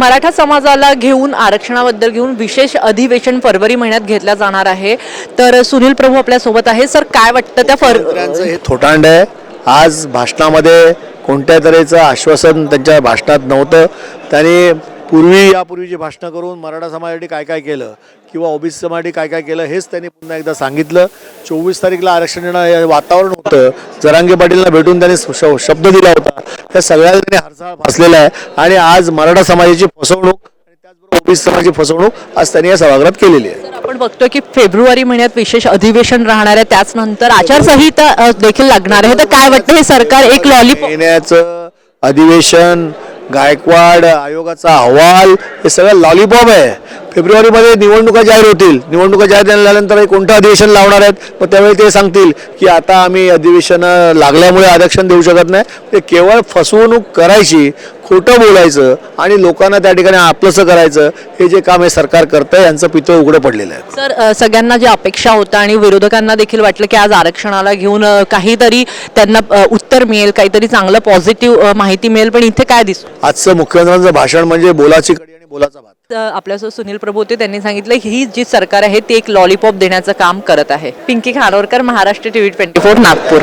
मराठा समाजाला घेऊन आरक्षणाबद्दल घेऊन विशेष अधिवेशन फरवरी महिन्यात घेतला जाणार आहे. तर सुनील प्रभू आपल्यासोबत आहे सर काय वाटतं त्या फर हे थोटांड आहे. आज भाषणामध्ये कोणत्या तऱ्हेचं आश्वासन त्यांच्या भाषणात नव्हतं. त्यांनी पूर्वी यापूर्वीची भाषणं करून मराठा समाजासाठी काय काय केलं किंवा ओबीसी समाजासाठी काय काय केलं हेच त्यांनी पुन्हा एकदा सांगितलं. चोवीस तारीखला आरक्षण देणं हे वातावरण होतं. जरांगे पाटीलला भेटून त्यांनी शब्द दिला होता. त्या सगळ्या त्यांनी हरसाळ फासलेला आहे. आणि आज मराठा समाजाची फसवणूक आणि त्याचबरोबर ओबीसी समाजाची फसवणूक आज त्यांनी या सभागृहात केलेली आहे. आपण बघतोय की फेब्रुवारी महिन्यात विशेष अधिवेशन राहणार आहे. त्याच नंतर आचारसंहिता देखील लागणार आहे. तर काय वाटतं? हे सरकार एक लॉलीपॉप येण्याचं अधिवेशन गायकवाड आयोगाचा अहवाल हे सगळं लॉलीपॉप आहे. फेब्रुवारीमध्ये निवडणुका जाहीर होतील. निवडणुका जाहीर झाल्यानंतर कोणतं अधिवेशन लावणार आहेत? मग त्यावेळी ते सांगतील की आता आम्ही अधिवेशन लागल्यामुळे आरक्षण देऊ शकत नाही. ते केवळ फसवणूक करायची खोटं बोलायचं आणि लोकांना त्या ठिकाणी आपलंसं करायचं हे जे काम हे सरकार करतंय यांचं पितळ उघडं पडलेलं आहे. सर सगळ्यांना जी अपेक्षा होता आणि विरोधकांना देखील वाटलं की आज आरक्षणाला घेऊन काहीतरी त्यांना उत्तर मिळेल काहीतरी चांगलं पॉझिटिव्ह माहिती मिळेल पण इथे काय दिसतं आजचं मुख्यमंत्र्यांचं भाषण म्हणजे बोलाची कडी आणि बोलाचा आपल्यासोबत सुनील प्रभू होते त्यांनी सांगितलं ही जी सरकार आहे ती एक लॉलीपॉप देण्याचं काम करत आहे. Pinky Khanorkar Maharashtra TV twenty four Nagpur.